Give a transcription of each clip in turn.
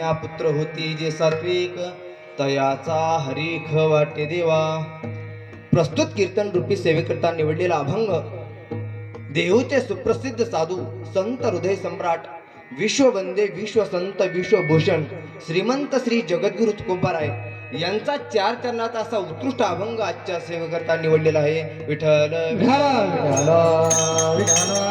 कन्या पुत्र होती जे सात्विक. तयाचा हरीख वाटे देवा. प्रस्तुत कीर्तन रूपी सेवेकरता निवडलेला अभंग. देहूचे सुप्रसिद्ध साधू संत हृदय सम्राट विश्ववंदे विश्वसंत विश्वभूषण श्रीमंत श्री जगद्गुरु तुकोबाराय यांचा चार चरणाचा असा उत्कृष्ट अभंग आजच्या सेवेकरता निवडलेला आहे. विठ्ठल विठ्ठल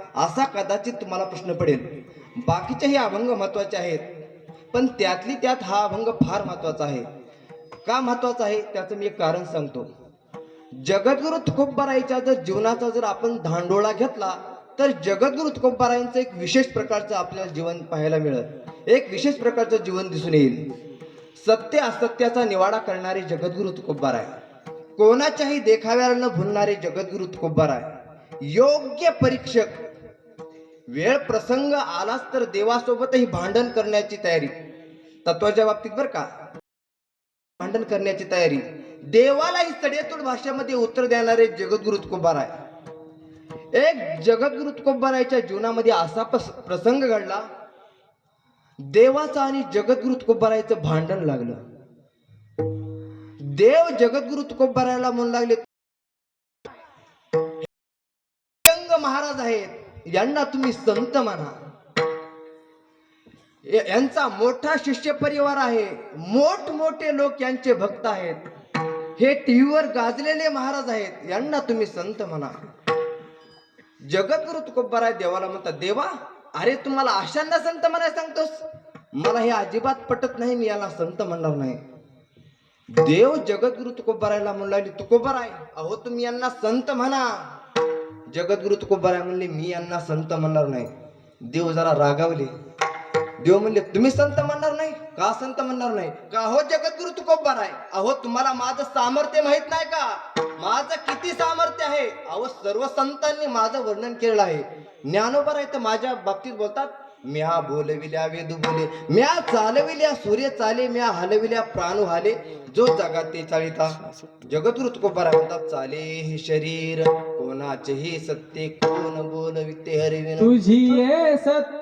असा कदाचित तुम्हाला प्रश्न पडेल. बाकीचेही अभंग महत्त्वाचे आहेत पण त्यातली त्यात हा अभंग फार महत्त्वाचा आहे. का महत्त्वाचा आहे? त्याचं मी एक कारण सांगतो. जगद्गुरु तुकोबारायच्या जर जीवनाचा जर आपण धांडोळा घेतला तर जगद्गुरु तुकोबारायांचं एक विशेष प्रकारचं आपल्याला जीवन पाहायला मिळत एक विशेष प्रकारचं जीवन दिसून येईल. सत्य असत्याचा निवाडा करणारे जगद्गुरु तुकोबाराय. कोणाच्याही देखाव्याला न भुलणारे जगद्गुरु तुकोबाराय. योग्य परीक्षक वेळ प्रसंग आलाच तर देवासोबतही भांडण करण्याची तयारी. तत्वाच्या बाबतीत बरं का? भांडण करण्याची तयारी. देवालाही सडेतोड भाषेमध्ये उत्तर देणारे जगद्गुरु आहे. एक जगद्गुरु तुकोबारायच्या जीवनामध्ये असा प्रस- प्रसंग घडला. देवाचा आणि जगद्गुरु तुकोबारायचं भांडण लागलं. देव जगद्गुरु तुकोबारायला म्हणू लागले महाराज आहेत. यांना तुम्ही संत म्हणा. यांचा मोठा शिष्य परिवार आहे. मोठमोठे लोक यांचे भक्त आहेत. हे टीव्हीवर गाजलेले महाराज आहेत. यांना तुम्ही संत म्हणा. जगद्गुरु तुकोबाराय देवाला म्हणतात देवा अरे तुम्हाला अशांना संत म्हणाय सांगतोस? मला हे अजिबात पटत नाही मी याला संत म्हणणार नाही. देव जगद्गुरु तुकोबारायला म्हणू लागली तुकोबाराय अहो तुम्ही यांना संत म्हणा. जगद्गुरु तुकोबाराय म्हणले मी यांना संत म्हणणार नाही. देव जरा रागावले. देव म्हणले तुम्ही संत म्हणणार नाही? का संत म्हणणार नाही? का हो जगद्गुरु तुकोबाराय? अहो तुम्हाला माझं सामर्थ्य माहीत नाही का? माझं किती सामर्थ्य आहे? अहो सर्व संतांनी माझं वर्णन केलेलं आहे. ज्ञानोबर आहे तर माझ्या बाबतीत बोलतात म्या बोलविल्या वेदू बोले म्या चालविल्या सूर्य चाले म्या हलविल्या प्राणू हाले. जो जगात ते चालिता जगद्गुरु तुकोबाराय म्हणतात चाले हे शरीर. कोणाचेही सत्य कोण बोलविते हरिविन तुझी सत्य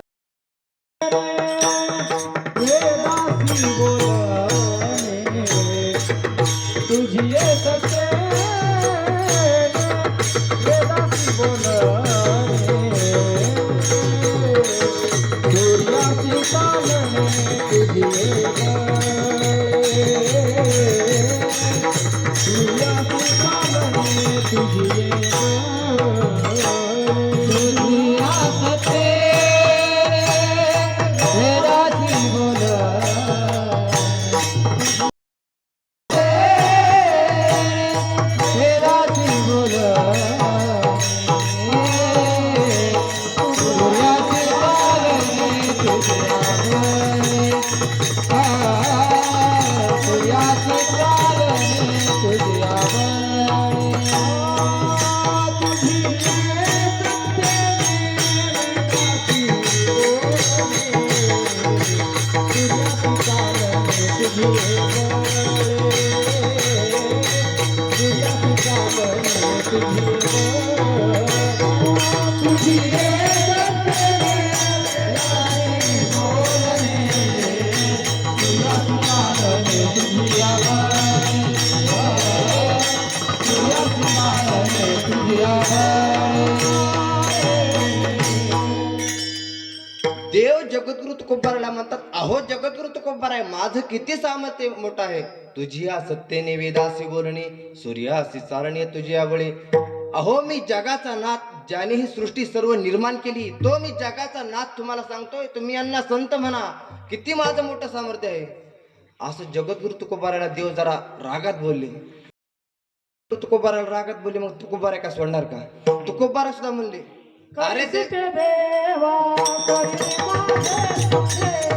सूर्याची तुझे तुझी देव जगद्गुरु तुकोबाराय माझं किती सामर्थ्य मोठं आहे. तुझी या सत्तेने वेदासी बोलणे सूर्यासी चालणे तुझी आवळे अहो मी जगाचा नाथ ज्याने ही सृष्टी सर्व निर्माण केली तो मी जगाचा नाथ तुम्हाला सांगतोय. तुम्ही यांना संत म्हणा. किती माझं मोठं सामर्थ्य आहे. असं जगद्गुरु तुकोबाराला देव जरा रागात बोलले. तुकोबाराला रागात बोलले मग तुकोबारा का सोडणार का? तुकोबारा सुद्धा म्हणले अरे ते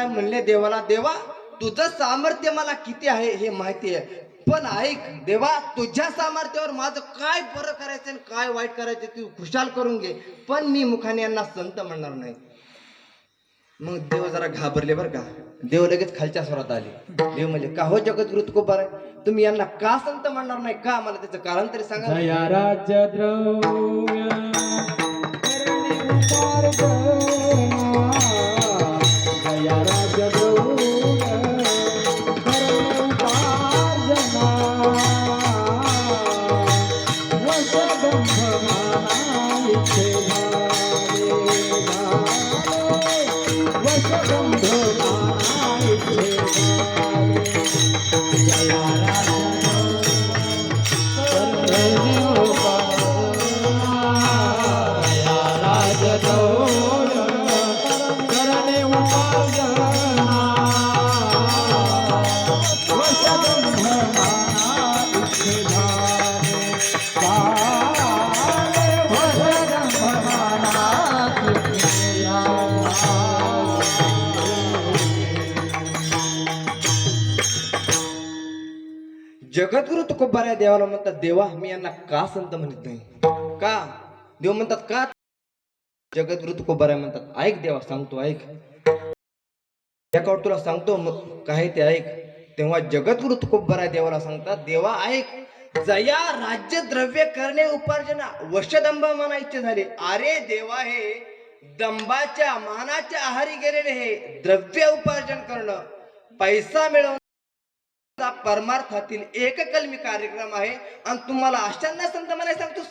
तुकोबाराय म्हणले देवाला देवा तुझं सामर्थ्य मला किती आहे हे माहिती आहे. पण ऐक देवा तुझ्या सामर्थ्यावर माझं काय बरं करायचं आणि काय वाईट करायचं तू खुशाल करून घे. पण मी मुखाने यांना संत म्हणणार नाही. मग देव जरा घाबरले बरं का. देव लगेच खालच्या स्वरात आले. देव म्हणजे का हो जगत जगद्गुरु आहे तुम्ही यांना का संत म्हणणार नाही? का मला त्याचं कारण तरी सांगा द्रव्य जगद्गुरु तुकोबाराय देवाला म्हणतात देवा मी यांना का संत म्हणत नाही? का? देव म्हणतात का? जगद्गुरु तुकोबाराय म्हणतात ऐक देवा सांगतो ऐक. एकावर तुला सांगतो मग काय ते ऐक. तेव्हा जगद्गुरु तुकोबाराय देवाला सांगतात देवा ऐक. जया राज्य द्रव्य करणे उपार्जना वशदंबा म्हणायचे झाले. अरे देवा हे दंबाच्या मानाच्या आहारी गेलेले हे द्रव्य उपार्जन करणं. पैसा मिळवणं परमार्थातील एक कलमी कार्यक्रम आहे आणि तुम्हाला अशांना संत म्हणाय सांगतोस.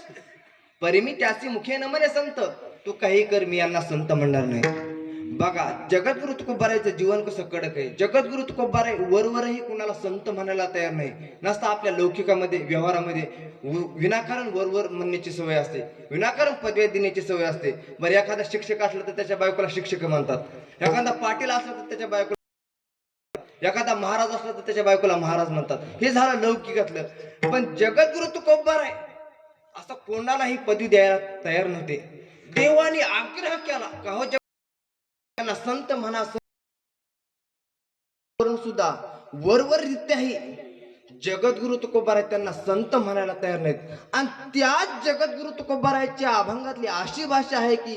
परिमी त्याची मुखे न म्हणे संत तू काही कर मी यांना संत म्हणणार नाही. बघा जगद्गुरु तुकोबारायचं जीवन कसं कडक आहे. जगद्गुरु तुकोबाराय वरवरही कुणाला संत म्हणायला तयार नाही. नसता आपल्या लौकिकामध्ये व्यवहारामध्ये विनाकारण वरवर म्हणण्याची सवय असते. विनाकारण पदव्या देण्याची सवय असते. बरं एखादा शिक्षक असला तर त्याच्या बायकोला शिक्षक म्हणतात. एखादा पाटील असला तर त्याच्या बायकोला एखादा महाराज असला तर त्याच्या बायकोला महाराज म्हणतात. हे झालं लौकिकातलं पण जगद्गुरु तुकोबार आहे. असं कोणालाही पदवी द्यायला तयार नव्हते. देवाने आग्रह केला का हो जग त्यांना संत म्हणा करून सुद्धा वरवर रित्याही जगद्गुरु तुकोबाराय त्यांना संत म्हणायला तयार नाहीत. आणि त्याच जगद्गुरु तुकोबारायच्या अभंगातली अशी भाषा आहे की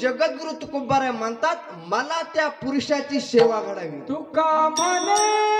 जगद्गुरु तुकोबाराय म्हणतात मला त्या पुरुषाची सेवा घडावी तुका म्हणे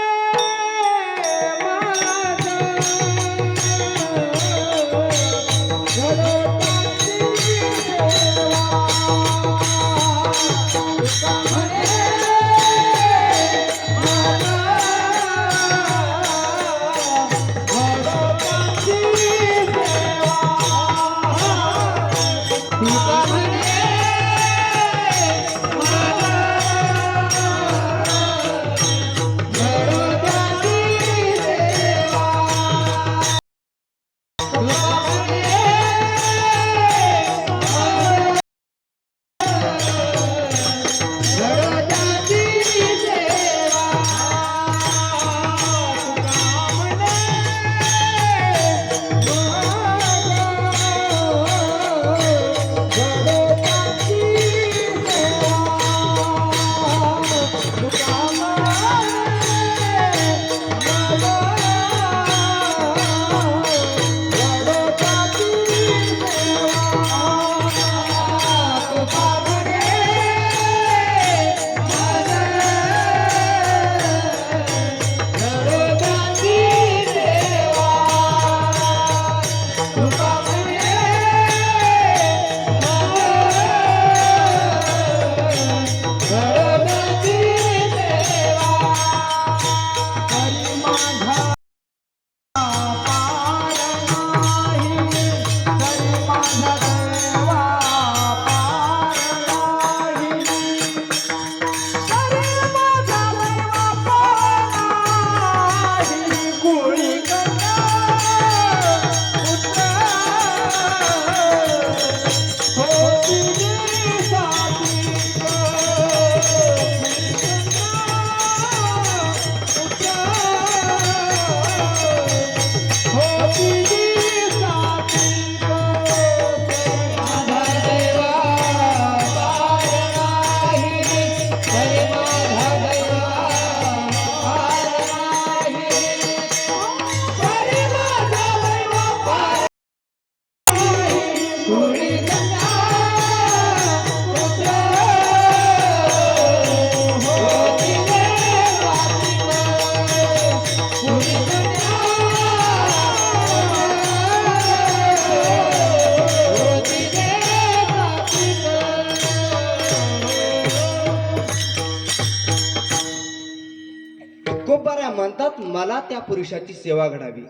मला त्या पुरुषाची सेवा घडावी.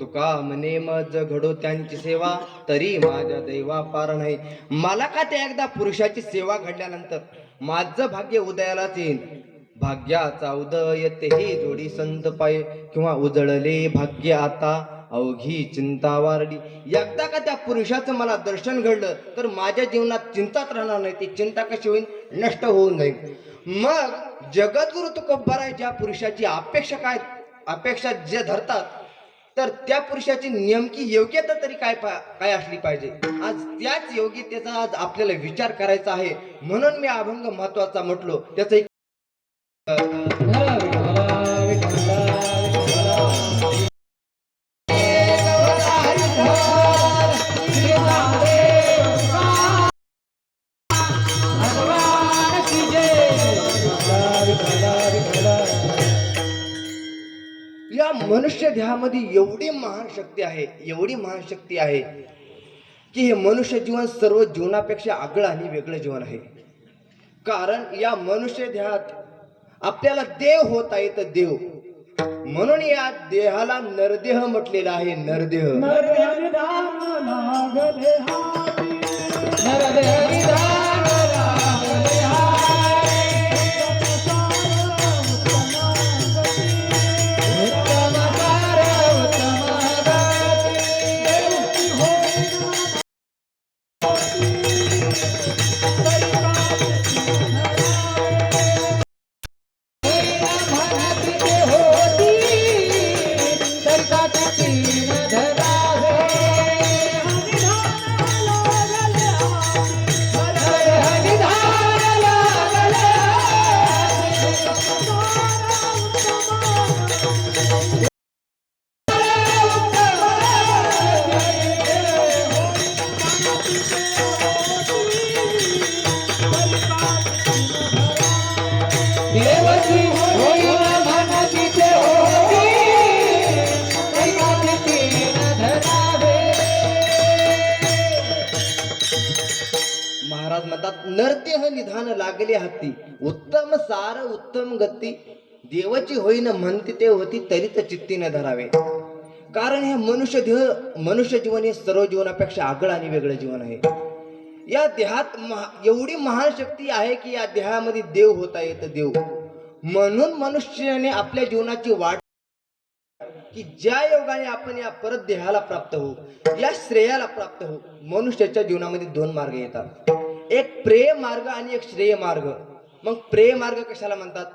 तुका म्हणे मज घडो त्यांची सेवा तरी माझ्या दैवा पार नाही. मला का त्या एकदा पुरुषाची सेवा घडल्यानंतर? माझं भाग्य उदयालाच येईल भाग्याचा उदय तेही जोडी संत पाय. किंवा उजळले भाग्य आता अवघी चिंता वारली एकदा का त्या पुरुषाचं मला दर्शन घडलं तर माझ्या जीवनात चिंताच राहणार नाही. ती चिंता कशी होईल नष्ट होऊन जाईल मग जगद्गुरु तुकोबाराय ज्या पुरुषाची अपेक्षा काय? अपेक्षा जे धरतात तर त्या पुरुषाची नेमकी योग्यता तरी काय पा- काय असली पाहिजे? आज त्याच योग्यतेचा आज आपल्याला विचार करायचा आहे. म्हणून मी अभंग महत्त्वाचा म्हटलो. त्याचं एक मनुष्य देहामध्ये एवढी महान शक्ती आहे एवढी महान शक्ती आहे की हे मनुष्य जीवन सर्व जीवनापेक्षा आगळं आणि वेगळं जीवन आहे. कारण या मनुष्य देहात आपल्याला देव होता येतं देव. म्हणून या देहाला नरदेह म्हटलेला आहे नरदेह. महाराज नरते ह निधान लागले हाती उत्तम सार उत्तम गती. देवाची होईन म्हणते ते होती तरीच चित्ती न धरावे. कारण हे मनुष्य देह मनुष्य जीवन हे सर्व जीवनापेक्षा आगळं आणि वेगळं जीवन आहे. या देहात महा- एवढी महान शक्ती आहे की या देहामध्ये देव होता येतं देव. म्हणून मनुष्याने आपल्या जीवनाची वाट की ज्या योगाने आपण या परत देहाला प्राप्त होऊ या श्रेयाला प्राप्त होऊ मनुष्याच्या जीवनामध्ये दोन मार्ग येतात. एक प्रेम मार्ग आणि एक श्रेय मार्ग. मग प्रेम मार्ग कशाला म्हणतात?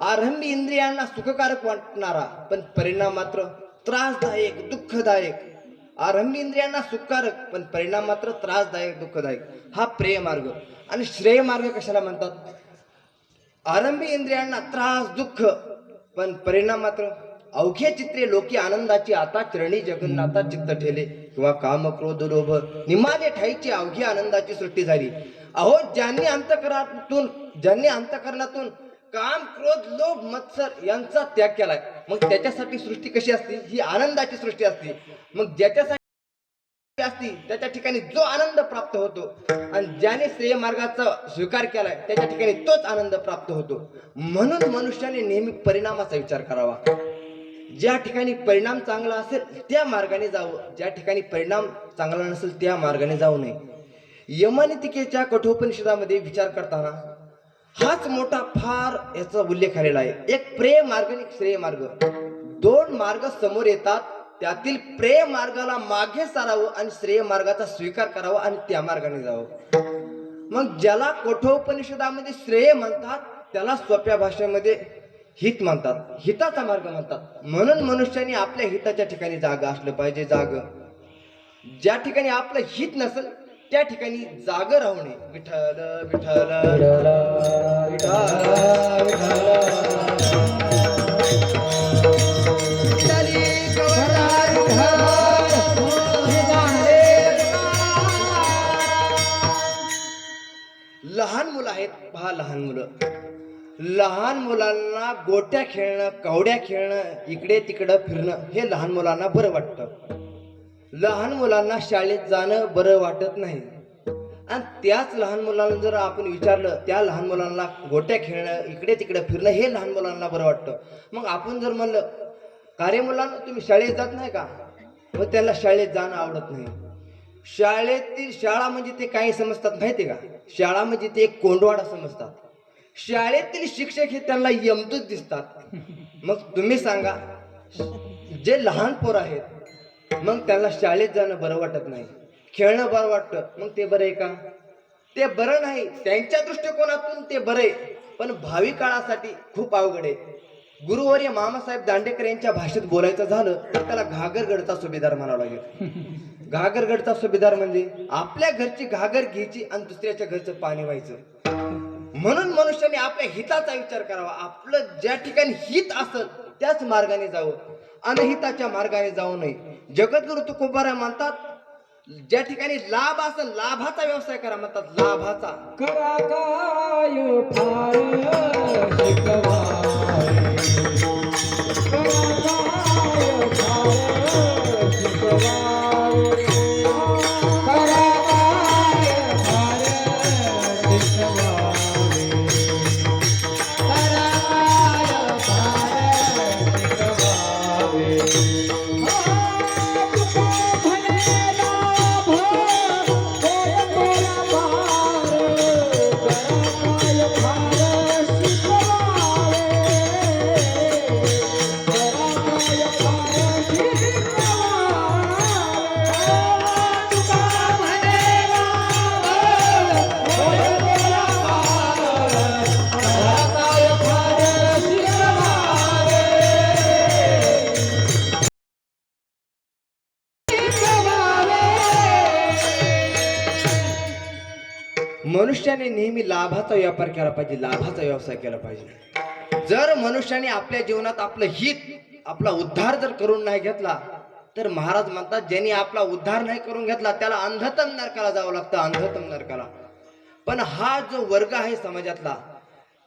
आरंभी इंद्रियांना सुखकारक वाटणारा पण परिणाम मात्र त्रासदायक दुःखदायक. आरंभी इंद्रियांना सुखकारक पण परिणाम मात्र त्रासदायक दुःखदायक. हा प्रेम मार्ग. आणि श्रेय मार्ग कशाला म्हणतात? आरंभी इंद्रियांना त्रास दुःख पण परिणाम मात्र अवघे चित्रे लोकी आनंदाची आता चरणी जगन्नाथा चित्त ठेले. किंवा काम क्रोध लोभ निमाले ठाईची अवघी आनंदाची सृष्टी झाली. अहो ज्यांनी अंतकरणातून ज्यांनी अंतकरणातून काम क्रोध लोभ मत्सर यांचा त्याग केलाय मग त्याच्यासाठी सृष्टी कशी असते? ही आनंदाची सृष्टी असते. मग ज्याच्यासाठी असती त्याच्या ठिकाणी जो आनंद प्राप्त होतो आणि ज्याने श्रेय मार्गाचा स्वीकार केलाय त्याच्या ठिकाणी तोच आनंद प्राप्त होतो. म्हणून मनुष्याने नेहमी परिणामाचा विचार करावा. ज्या ठिकाणी परिणाम चांगला असेल त्या मार्गाने जावं. ज्या ठिकाणी परिणाम चांगला नसेल त्या मार्गाने जाऊ नये. यमनितिकेच्या कठोपनिषदामध्ये विचार करताना हाच मोठा फार याचा उल्लेख आलेला आहे. एक प्रेम मार्ग आणि एक श्रेय मार्ग. दोन मार्ग समोर येतात त्यातील प्रेम मार्गाला मागे सारावं आणि श्रेय मार्गाचा स्वीकार करावा आणि त्या मार्गाने जावं. मग ज्याला कठोपनिषदामध्ये श्रेय म्हणतात त्याला सोप्या भाषेमध्ये हित म्हणतात हिताचा मार्ग म्हणतात. म्हणून मनुष्याने आपल्या हिताच्या ठिकाणी जागा असलं पाहिजे जाग. ज्या ठिकाणी आपलं हित नसेल त्या ठिकाणी जाग राहू नये. विठ्ठल विठ्ठल विठ्ठल लहान मुलं आहेत पहा लहान मुलं. लहान मुलांना गोट्या खेळणं कवड्या खेळणं इकडे तिकडं फिरणं हे लहान मुलांना बरं वाटतं. लहान मुलांना शाळेत जाणं बरं वाटत नाही. आणि त्याच लहान मुलांना जर आपण विचारलं त्या लहान मुलांना गोट्या खेळणं इकडे तिकडे फिरणं हे लहान मुलांना बरं वाटतं. मग आपण जर म्हणलं कार्य मुलांना तुम्ही शाळेत जात नाही का? मग त्याला शाळेत जाणं आवडत नाही. शाळेतील शाळा म्हणजे ते काही समजतात माहिती का? शाळा म्हणजे ते एक कोंडवाडा समजतात. शाळेतील शिक्षक हे त्यांना यमदूत दिसतात. मग तुम्ही सांगा जे लहान पोर आहेत मग त्यांना शाळेत जाणं बरं वाटत नाही. खेळणं बरं वाटतं मग ते बरं आहे का? ते बरं नाही त्यांच्या दृष्टिकोनातून ते बरं आहे पण भावी काळासाठी खूप अवघड आहे. गुरुवर्य मामासाहेब दांडेकर यांच्या भाषेत बोलायचं झालं तर त्याला घागरगडचा सुभेदार म्हणावं लागेल. घागरगडचा सुभेदार म्हणजे आपल्या घरची घागर घ्यायची आणि दुसऱ्याच्या घरचं पाणी व्हायचं. म्हणून मनुष्याने आपल्या हिताचा विचार करावा. आपलं ज्या ठिकाणी हित असेल त्याच मार्गाने जावं. अनहिताच्या मार्गाने जाऊ नये जगद्गुरु तुकोबारा म्हणतात ज्या ठिकाणी लाभ असेल लाभाचा व्यवसाय करा म्हणतात लाभाचा. करा काय लाभाचा व्यापार केला पाहिजे लाभाचा व्यवसाय केला पाहिजे. जर मनुष्याने आपल्या जीवनात आपलं हित आपला उद्धार जर करून नाही घेतला तर महाराज म्हणतात ज्यांनी आपला उद्धार नाही करून घेतला त्याला अंधतम नरकाला जावं लागतं अंधतम नरकाला. पण हा जो वर्ग आहे समाजातला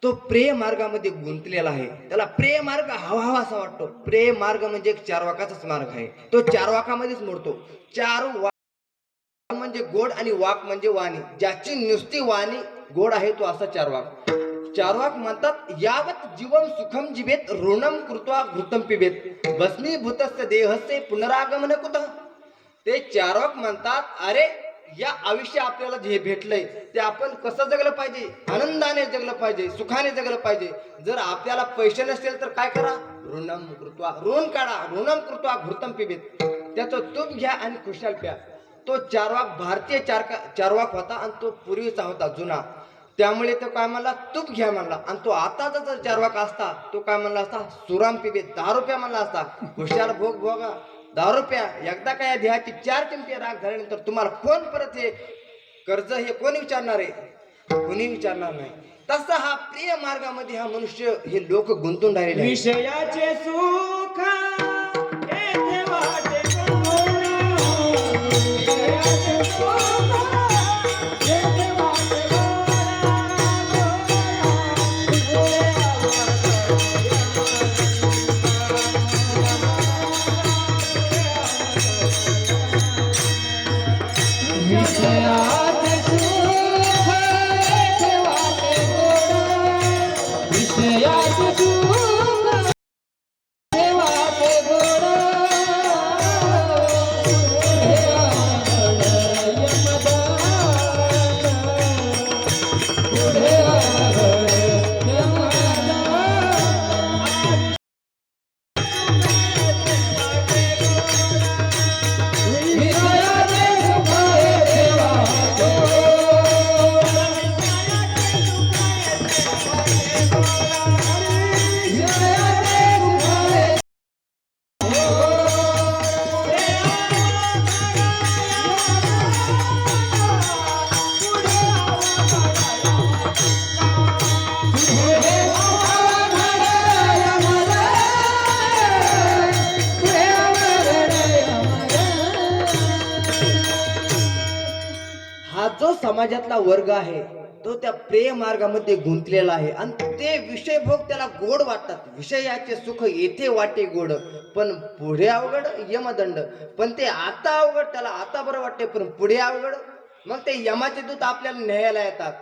तो प्रेम मार्गामध्ये गुंतलेला आहे. त्याला प्रेम मार्ग हवा हवा असा वाटतो. प्रेम मार्ग म्हणजे एक चारवाकाचाच मार्ग आहे. तो चारवाकामध्येच मोडतो. चार म्हणजे गोड आणि वाक म्हणजे वाणी. ज्याची नुसती वाणी गोड आहे तो असा चारवाक. चारवाक म्हणतात यावत जीवन सुखम जीवेत ऋणम कृत्वा घृतम पिबेत. भस्मीभूतस्य देहस्य पुनरागमन कुत? ते चारवाक म्हणतात अरे या आयुष्य आपल्याला जे भेटलंय ते आपण कसं जगलं पाहिजे? आनंदाने जगलं पाहिजे सुखाने जगलं पाहिजे. जर आपल्याला पैसे नसेल तर काय करा? ऋणम कृत्वा ऋण काढा. ऋणम कृत्वा घृतम पिबेत. त्याचं तूप घ्या आणि खुशाल प्या. तो चारवाक भारतीय चारका चारवाक होता आणि तो पूर्वीचा होता जुना. त्यामुळे तो काय म्हणला तूप घ्या म्हणला. आणि तो आताचा जर चारवाक असता तो काय म्हणला असता सुराम पिबे दहा रुपया म्हणला असता. हुशार भोग भोगा दहा रुपया. एकदा काय या देहाची चार चिमटे राग झाल्यानंतर तुम्हाला कोण परत हे कर्ज हे कोणी विचारणार आहे? कोणी विचारणार नाही. तसा हा प्रिय मार्गामध्ये हा मनुष्य हे लोक गुंतून राहिलेले विषयाचे सुख हा जो समाजातला वर्ग आहे तो त्या प्रेम मार्गामध्ये गुंतलेला आहे. आणि ते विषय भोग त्याला गोड वाटतात. विषयाचे सुख येथे वाटे गोड पण पुढे अवघड यमदंड. पण ते आता अवघड त्याला आता बरं वाटते पण पुढे अवघड. मग ते यमाचे दूत आपल्याला न्यायला येतात.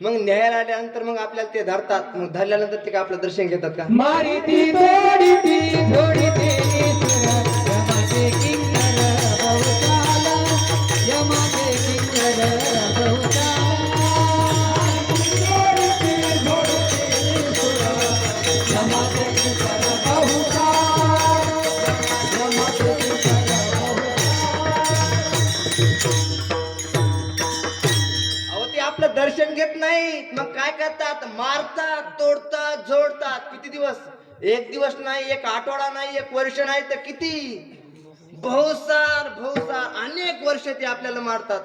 मग न्यायला आल्यानंतर मग आपल्याला ते धरतात. मग धरल्यानंतर ते काय आपलं दर्शन घेतात का? आपलं दर्शन घेत नाहीत मग काय करतात? मारतात तोडतात जोडतात किती दिवस? एक दिवस नाही एक आठवडा नाही एक वर्ष नाही तर किती? भौसार भौसार अनेक वर्ष ते आपल्याला मारतात.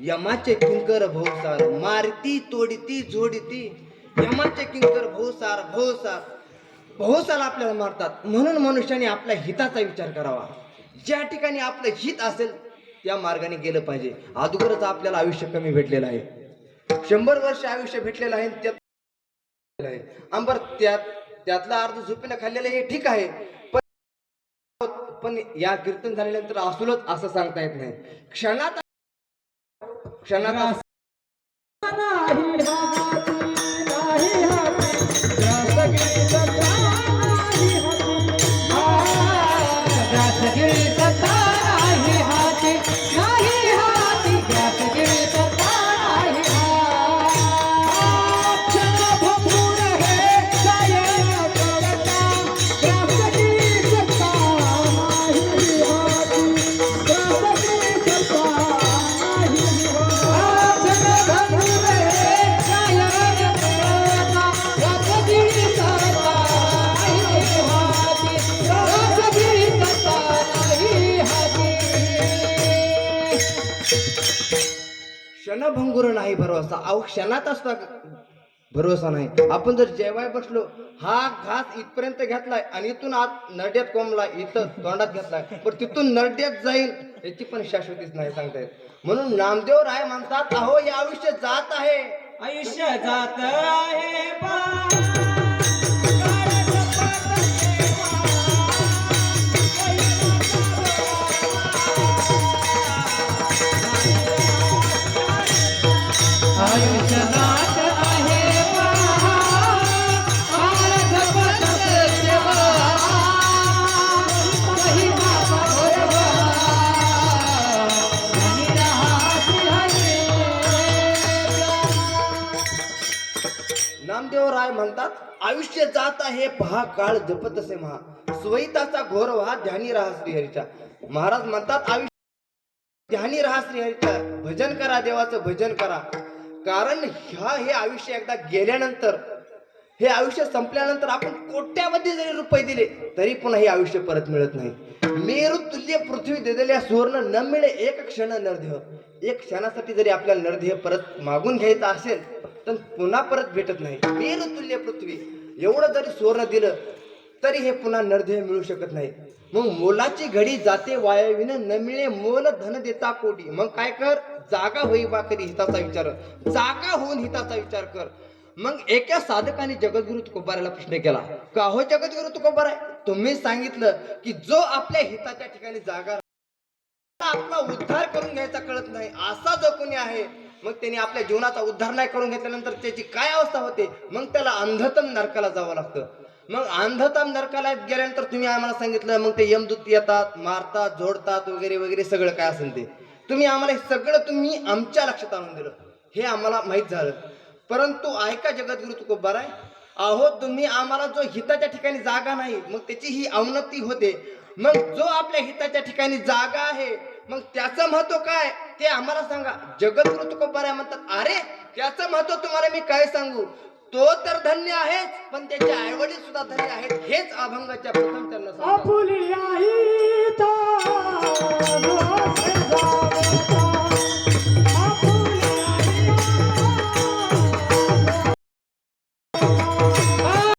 यमाचे किंकर भौसार मारती तोडती जोडती यमाचे किंकर भौसार भौसार भौसार आपल्याला मारतात. म्हणून मनुष्याने आपल्या हिताचा विचार करावा. ज्या ठिकाणी आपलं हित असेल त्या मार्गाने गेलं पाहिजे. अगोदरच आपल्याला आयुष्य कमी भेटलेलं आहे. शंभर वर्ष आयुष्य भेटलेलं आहे त्यात आहे. अंबर त्यात त्यातला अर्ध झोपीनं खाल्लेलं हे ठीक आहे पण पण या कीर्तन झाल्यानंतर असुलच असं सांगता येत नाही. क्षणात क्षणात नाही भरोसा. अहो क्षणात असता भरोसा नाही. आपण जर जेवाय बसलो हा घास इथपर्यंत घेतलाय आणि इथून आत नरड्यात कोंबलाय इथं तोंडात घेतलाय पण तिथून नरड्यात जाईल याची पण शाश्वतीच नाही सांगता येत. म्हणून नामदेव राय म्हणतात अहो हे आयुष्य जात आहे. आयुष्य जात आहे नामदेव म्हणतात? आयुष्य जात आहे पहा काळ जपत असे महा. स्वैताचा घोर व्हा ध्यानी राहा श्रीहरीच्या महाराज म्हणतात आयुष्य ध्यानी राहा श्रीहरीच्या भजन करा देवाचं भजन करा. कारण ह्या हे आयुष्य एकदा गेल्यानंतर हे आयुष्य संपल्यानंतर आपण कोट्यामध्ये जरी रुपये दिले तरी पुन्हा हे आयुष्य परत मिळत नाही. मेरू तुल्य पृथ्वी दिलेल्या सुवर्ण न मिळे एक क्षण नरदेह. एक क्षणासाठी जरी आपल्याला नरदेह परत मागून घ्यायचा असेल तर पुन्हा परत भेटत नाही. मेरू पृथ्वी. एवढं जरी सुवर्ण दिलं तरी हे पुन्हा नरदेह मिळू शकत नाही. मग मोलाची घडी जाते वायाविन न मिळे मोल धन देता कोटी. मग काय कर? जागा होई बा कधी हिताचा विचार. जागा होऊन हिताचा विचार कर. मग एका साधकाने जगद्गुरु तुकोबाराला प्रश्न केला. का हो जगद्गुरु तुकोबार? आहे तुम्ही सांगितलं की जो आपल्या हिताच्या ठिकाणी जागा आपला उद्धार करून घ्यायचा कळत नाही. असा जो कोणी आहे मग त्याने आपल्या जीवनाचा उद्धार नाही करून घेतल्यानंतर त्याची काय अवस्था होते? मग त्याला अंधतम नरकाला जावं लागतं. मग अंधतम नरकाला गेल्यानंतर तुम्ही आम्हाला सांगितलं मग ते यमदूत येतात मारतात जोडतात वगैरे वगैरे सगळं काय असेल ते. तुम्ही आम्हाला हे सगळं तुम्ही आमच्या लक्षात आणून दिलं. हे आम्हाला माहीत झालं. परंतु ऐका जगद्गुरु तुकोबार आहे अहो तुम्ही आम्हाला जो हिताच्या ठिकाणी जागा नाही मग त्याची ही अवनती होते. मग जो आपल्या हिताच्या ठिकाणी जागा आहे मग त्याचं महत्त्व काय? ते आम्हाला सांगा. जगद्गुरु तुकोबार म्हणतात अरे त्याचं महत्त्व तुम्हाला मी काय सांगू? तो तर धन्य आहेच पण त्याचे आईवडील सुद्धा धन्य आहेत हेच अभंगाच्या प्रथम त्यांना सांगा